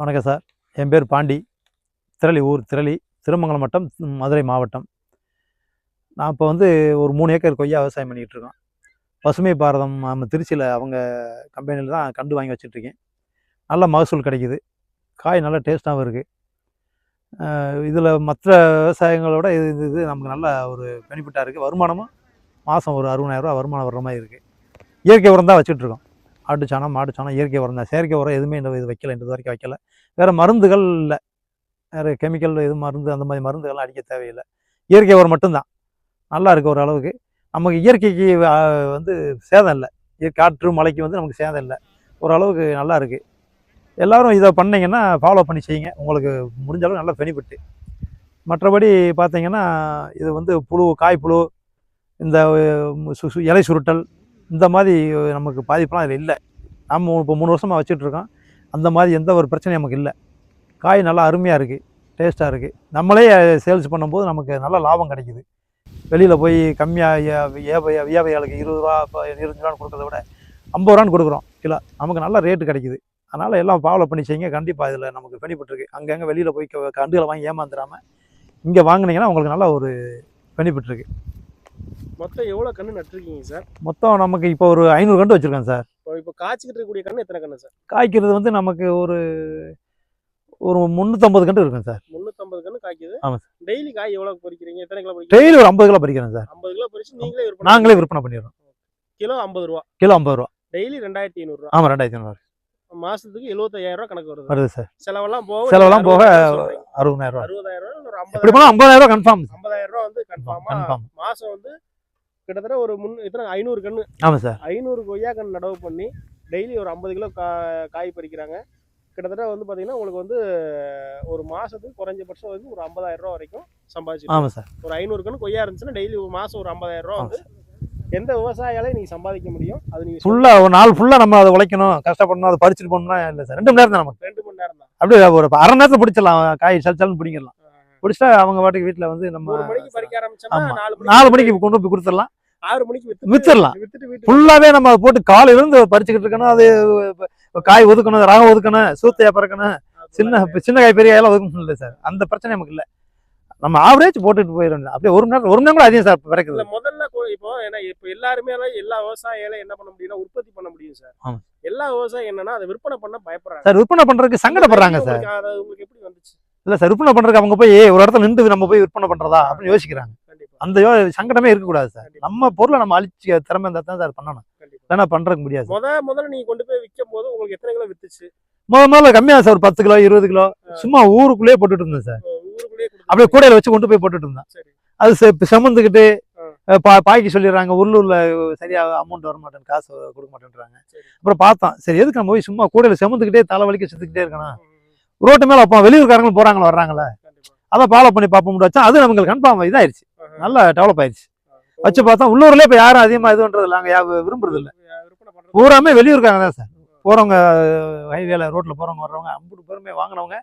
வணக்கம் சார். என் பேர் பாண்டி. திரளி ஊர் திரளி திருமங்கலம் வட்டம் மதுரை மாவட்டம். நான் இப்போ வந்து ஒரு மூணு ஏக்கர் கொய்யா விவசாயம் பண்ணிகிட்ருக்கோம் பசுமை பாரதம் நம்ம திருச்சியில் அவங்க கம்பெனியில் தான் கண்டு வாங்கி வச்சுட்ருக்கேன். நல்ல மகசூல் கிடைக்குது. காய் நல்ல டேஸ்ட்டாகவும் இருக்குது இதில் மற்ற விவசாயங்களோட இது இது இது நமக்கு நல்ல ஒரு பெனிஃபிட்டாக இருக்குது வருமானமும் மாதம் ஒரு அறுபதாயிரரூவா வருமானம் வர்ற மாதிரி இருக்குது இயற்கை உரம் தான் வச்சுட்ருக்கோம். ஆட்டு சாணம் மாட்டு சாணம் இயற்கை உரம் தான் செயற்கை உரம் எதுவுமே இந்த இது வைக்கல இந்த வரைக்கும் வைக்கல. வேறு மருந்துகள் இல்லை. வேறு கெமிக்கல் எதுவும் மருந்து அந்த மாதிரி மருந்துகள்லாம் அடிக்க தேவையில்லை. இயற்கை உரம் மட்டும்தான். நல்லா இருக்குது ஓரளவுக்கு நமக்கு இயற்கைக்கு வந்து சேதம் இல்லை. காற்று மழைக்கு வந்து நமக்கு சேதம் இல்லை. ஓரளவுக்கு நல்லா இருக்குது எல்லோரும் இதை பண்ணிங்கன்னா ஃபாலோ பண்ணி செய்யுங்க. உங்களுக்கு முடிஞ்ச அளவு நல்ல பெனிஃபிட்டு மற்றபடி பார்த்தீங்கன்னா இது வந்து புழு காய் புழு இந்த சு- சு- இலை சுருட்டல் இந்த மாதிரி நமக்கு பாதிப்பெலாம் இதில் இல்லை. நம்ம இப்போ மூணு வருஷமாக வச்சுட்ருக்கோம் அந்த மாதிரி எந்த ஒரு பிரச்சனையும் நமக்கு இல்லை. காய் நல்லா அருமையாக இருக்குது டேஸ்ட்டாக இருக்குது நம்மளே சேல்ஸ் பண்ணும்போது நமக்கு நல்ல லாபம் கிடைக்கிது. வெளியில் போய் கம்மியாக வியாபாரிகளுக்கு இருபது ரூபா இப்போ இருபத்தஞ்சு ரூபான்னு கொடுக்கறத விட ஐம்பது ரூபான்னு கொடுக்குறோம். கிலோ. நமக்கு நல்ல ரேட்டு கிடைக்குது. அதனால் எல்லாம் ஃபாலோ பண்ணி செய்யுங்க. கண்டிப்பாக இதில் நமக்கு பெனிஃபிட் இருக்குது அங்கங்கே வெளியில் போய் கண்டுகளை வாங்கி ஏமாந்துடாமல் இங்கே வாங்கினீங்கன்னா உங்களுக்கு நல்ல ஒரு பெனிஃபிட் இருக்குது மொத்தம் எவ்வளவு கண்ணு நட்டிருக்கீங்க சார்? மொத்தம் நமக்கு இப்போ ஒரு ஐநூறு கண்டு வச்சுருக்கேன் சார். இப்போ இப்போ காய்ச்சிக்கிட்டு இருக்கக்கூடிய கண்ணு எத்தனை கண்ணு சார்? காய்க்கிறது வந்து நமக்கு ஒரு ஒரு முந்நூற்றம்பது கண்டு இருக்கும் சார். முந்நூற்றம்பது கண்ணு காய்க்குது. ஆமா டெய்லி காய் எவ்வளவு பறிக்கிறீங்க? எத்தனை கிலோ பறிக்கிறீங்க? டெய்லி ஒரு ஐம்பது கிலோ பறிக்கிறேன் சார். ஐம்பது கிலோ பறிச்சு நீங்களே விற்பனை நாங்களே விற்பனை பண்ணிடுறோம். கிலோ ஐம்பது ரூபா. கிலோ ஐம்பது ரூபா. டெய்லி ரெண்டாயிரத்தி ஐநூறுரூவா ஆமாம் ரெண்டாயிரத்தி ஐநூறு மாசத்துக்கு எழுபத்தாயிரம் ரூபா கணக்கு வருது. வருது சார். செலவெல்லாம் போக செலவெல்லாம் போக அறுபதாயிரம் ரூபா. அறுபதாயிரம் ரூபா ஐம்பதாயிரம் ரூபா கன்ஃபார்ம் ஐம்பதாயிரம் ரூபா வந்து கன்ஃபார்மா கன்ஃபார்ம் மாசம் வந்து கிட்டத்தட்ட ஒரு முன் எத்தனை ஐநூறு கண்ணு ஆமாம் சார். ஐநூறு கொய்யா கன்று நடவு பண்ணி டெய்லி ஒரு ஐம்பது கிலோ கா காய் பறிக்கிறாங்க. கிட்டத்தட்ட வந்து பார்த்தீங்கன்னா உங்களுக்கு வந்து ஒரு மாசத்துக்கு குறைஞ்சபட்சம் வந்து ஒரு ஐம்பதாயிரம் ரூபா வரைக்கும் சம்பாதிச்சு ஆமாம் சார். ஒரு ஐநூறு கன்று கொய்யா இருந்துச்சுன்னா டெய்லி ஒரு மாசம் ஒரு ஐம்பதாயிரம் ரூபா வந்து எந்த விவசாயியாலையும் நீங்க சம்பாதிக்க முடியும். அது நீங்க ஃபுல்லாக ஒரு நாள் ஃபுல்லாக நம்ம அதை உழைக்கணும் கஷ்டப்படணும் அதை பறிச்சுட்டு போகணும்னா இல்லை சார். ரெண்டு மணி நேரம் தான் நமக்கு. ரெண்டு மணி நேரம் தான். அப்படியே ஒரு அரை நேரத்தில் பிடிச்சிடலாம் காய் சல் சல்னு பிடிங்கிடலாம். பிடிச்சிட்டா அவங்க பாட்டுக்கு வீட்டில் வந்து நம்ம ஒரு மணிக்கு பறிக்க ஆரம்பிச்சோம்னா நாலு மணிக்கு கொண்டு போய் கொடுத்துடலாம். ஆறு மணிக்கு வித்துடலாம். ஃபுல்லாகவே நம்ம போட்டு காலையில இருந்து பறிச்சுக்கிட்டு இருக்கணும். அது காய் ஒதுக்கணும் ரகம் ஒதுக்கணும் சூத்தையா பறக்கணும். சின்ன சின்ன காய் பெரிய காயெல்லாம் ஒதுக்கணும் இல்லை சார். அந்த பிரச்சனை நமக்கு இல்லை. நம்ம ஆவரேஜ் போட்டுட்டு போயிடணும். அப்படியே ஒரு மணி நேரம் ஒரு மணி நேரம் கூட அதிகம் சார் பிறக்குது. முதல்ல இப்போ ஏன்னா இப்போ எல்லாருமே எல்லா விவசாயிகளும் என்ன பண்ண முடியும்னா உற்பத்தி பண்ண முடியும் சார். எல்லா விவசாயம் என்னன்னா அதை விற்பனை பண்ண பயப்படுறாங்க. சார் விற்பனை பண்றதுக்கு சங்கடப்படுறாங்க சார். உங்களுக்கு எப்படி வந்துச்சு? இல்ல சார் விற்பனை பண்றதுக்கு அவங்க போய் ஒரு இடத்துல நின்று நம்ம போய் விற்பனை பண்றதா? அப்படின்னு யோசிக்கிறாங்க. அந்த யோ சங்கடமே இருக்கக்கூடாது சார். நம்ம பொருளை நம்ம அழிச்சு திறமை இருந்தா தான் சார் பண்ணணும். இல்லைன்னா பண்றதுக்கு முடியாது முத முதல்ல நீங்க கொண்டு போய் விற்கும் போது உங்களுக்கு எத்தனை கிலோ வித்துச்சு? முத முதல்ல கம்மியா சார். ஒரு பத்து கிலோ இருபது கிலோ. சும்மா ஊருக்குள்ளேயே போட்டுட்டு இருந்தேன் சார். அப்படியே கூடையில வச்சு கொண்டு போய் போட்டுட்டு இருந்தேன். அது செமந்துக்கிட்டு பா பாய்க்கு சொல்லிடுறாங்க உள்ளூர்ல சரியா அமௌண்ட் வர மாட்டேன் காசு கொடுக்க மாட்டேன்றாங்க. அப்புறம் பார்த்தோம் சரி எதுக்கு நம்ம போய் சும்மா கூடையில செமந்துக்கிட்டே தலைவலிக்க சுத்திக்கிட்டே இருக்கணும். ரோட்டு மேல அப்போ வெளியூர்காரங்க போறாங்களா வர்றாங்களே? கண்டிப்பா. அதை ஃபாலோ பண்ணி பார்ப்போம் வச்சா அது நமக்கு கன்ஃபார்ம் இதாயிருச்சு. நல்லா டெவலப் ஆயிருச்சு இப்போ வச்சு பார்த்தா உள்ளூர்லயே இப்போ யாரும் அதிகமா இது பண்றது இல்லை அங்கே விரும்புறது இல்லை பூராமே வெளியூர்காரங்க தான் சார். போறவங்க ஹைவேல ரோட்ல போறவங்க வர்றவங்க அம்புட்டு பெருமை வாங்கினவங்க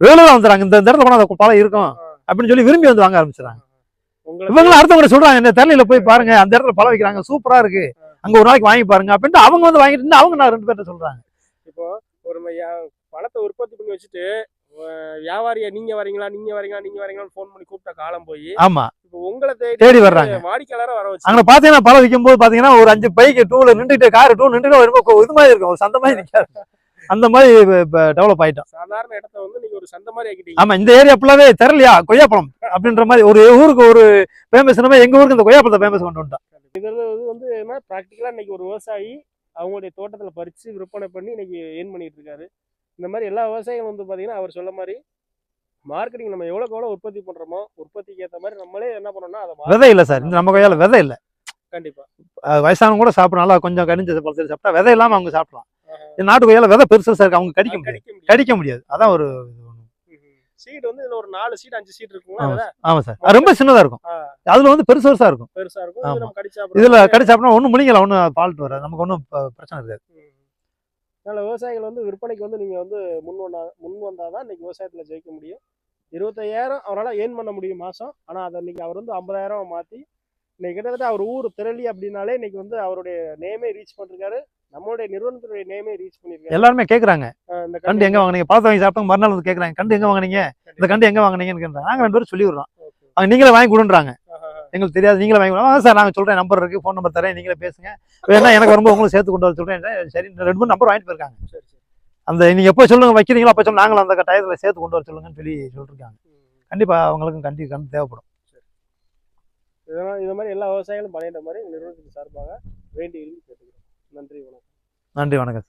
வேலூர் வந்துடுறாங்க இந்த இடத்துல போனா அந்த பழம் இருக்கும் அப்படின்னு சொல்லி விரும்பி வந்து வாங்க ஆரம்பிச்சிடறாங்க இவங்களும் அடுத்தவங்க சொல்றாங்க இந்த தெரியல போய் பாருங்க அந்த இடத்துல பழம் வைக்கிறாங்க சூப்பரா இருக்கு. அங்க ஒரு நாளைக்கு வாங்கி பாருங்க. அப்படின்ட்டு அவங்க வந்து வாங்கிட்டு அவங்க நான் ரெண்டு பேர்ட்ட சொல்றாங்க. இப்போ ஒரு பழத்தை உற்பத்தி பண்ணி வச்சுட்டு வியாபாரியா நீங்க வரீங்களா நீங்க வரீங்களா நீங்க வரீங்களான்னு ஃபோன் பண்ணி கூப்பிட்ட காலம் போய் ஆமா. இப்போ உங்களை தேடி வர்றாங்க. வாடிக்கையாளரை வர வச்சு அங்க பாத்தீங்கன்னா பழம் விற்கும் போது பாத்தீங்கன்னா ஒரு அஞ்சு பைக்கு டூல நின்றுட்டு கார் டூ நின்றுட்டு வரும்போது இது மாதிரி இருக்கும். ஒரு சந்த மாதிரி நிக்காது. அந்த மாதிரி டெவலப் ஆயிட்டோம். சாதாரண இடத்த வந்து நீங்க ஒரு சந்தை மாதிரி ஆக்கிட்டீங்க. ஆமா இந்த ஏரியா ஃபுல்லாவே தெரியலையா? கொய்யாப்பழம் அப்படின்ற மாதிரி ஒரு ஊருக்கு ஒரு ஃபேமஸ் எங்க ஊருக்கு இந்த கொய்யாப்பழத்தை ஃபேமஸ் கொண்டு வந்துட்டோம். இதுல வந்து என்ன ப்ராக்டிக்கலா இன்னைக்கு ஒரு விவசாயி அவங்களுடைய தோட்டத்துல பறிச்சு விற்பனை பண்ணி இன்னைக்கு ஏர்ன் பண்ணிட்டு இருக்காரு. இந்த மாதிரி எல்லா விவசாயிகளும் வந்து பாத்தீங்கன்னா அவர் சொல்ல மாதிரி மார்க்கெட்டிங் நம்ம எவ்வளவுக்கு எவ்வளவு உற்பத்தி பண்றோமோ உற்பத்திக்கு ஏத்த மாதிரி நம்மளே என்ன பண்ணோம்னா அதை விதை இல்ல சார் இந்த நம்ம கொய்யால விதை இல்ல. கண்டிப்பா. அஹ் வயசானவங்க கூட சாப்பிடும் நல்லா கொஞ்சம் கனிஞ்ச பழத்தில் சாப்பிட்டா விதை இல்லாம அவங்க சாப்பிடலாம். நாட்டு கொய்யால விதை பெருசா சார் அவங்க கடிக்க முடியாது. கடிக்க முடியாது. அதான் ஒரு சீட் வந்து இதுல ஒரு நாலு சீட் அஞ்சு சீட் இருக்குங்களா ஆமா அதுல ஆமா சார் ரொம்ப சின்னதா இருக்கும். அதுல வந்து பெருசு பெருசா இருக்கும். பெருசா இருக்கும். இதுல கடிச்சு சாப்பிட்டா ஒண்ணும் முனிங்கலாம் ஒன்றும் ஃபால்ட் வராது. நமக்கு ஒன்றும் பிரச்சனை இருக்காது. அதனால விவசாயிகள் வந்து விற்பனைக்கு வந்து நீங்க வந்து முன் வந்தா முன் வந்தாதான் இன்னைக்கு விவசாயத்துல ஜெயிக்க முடியும். இருபத்தையாயிரம் அவரால் ஏர்ன் பண்ண முடியும் மாசம். ஆனா அதை இன்னைக்கு அவர் வந்து ஐம்பதாயிரம் மாத்தி இன்னைக்கு கிட்டத்தட்ட அவர் ஊர் திரளி அப்படின்னாலே இன்னைக்கு வந்து அவருடைய நேமே ரீச் பண்ணிருக்காரு. நம்மளுடைய நிறுவனத்துடைய நேமே ரீச் பண்ணிருக்காங்க எல்லாருமே கேட்குறாங்க இந்த கண்டு எங்கே வாங்குனீங்க? பழத்தை வாங்கி சாப்பிட்டவங்க மறுநாள் வந்து கேட்குறாங்க கண்டு எங்கே வாங்குனீங்க? இந்த கண்டு எங்கே வாங்குனீங்கன்னு கேட்குறாங்க நாங்கள் ரெண்டு பேரும் சொல்லி விடுறோம் நீங்களே வாங்கி கொடுன்றாங்க. எங்களுக்கு தெரியாது. நீங்களே வாங்கி கொடுங்க சார் நாங்கள் சொல்கிறேன் நம்பர் இருக்குது ஃபோன் நம்பர் தரேன். நீங்களே பேசுங்க. வேணா எனக்கு வரும்போது உங்களுக்கு சேர்த்து கொண்டு வர சொல்கிறேன் சரி ரெண்டு மூணு நம்பர் வாங்கிட்டு போயிருக்காங்க. சரி சரி. அந்த நீங்கள் எப்போ சொல்லுங்க வைக்கிறீங்களோ அப்போ சொல்லுங்க. நாங்களும் அந்த டயத்தில் சேர்த்து கொண்டு வர சொல்லுங்கன்னு சொல்லி சொல்லியிருக்காங்க. கண்டிப்பாக அவங்களுக்கும் கண்டி கண்டு தேவைப்படும். இதெல்லாம் இது மாதிரி எல்லா விவசாயிகளும் பண்ணிட்ட மாதிரி நிறுவனத்தின் சார்பாக வேண்டி கேட்டுக்கிறோம். நன்றி வணக்கம். நன்றி வணக்கம்.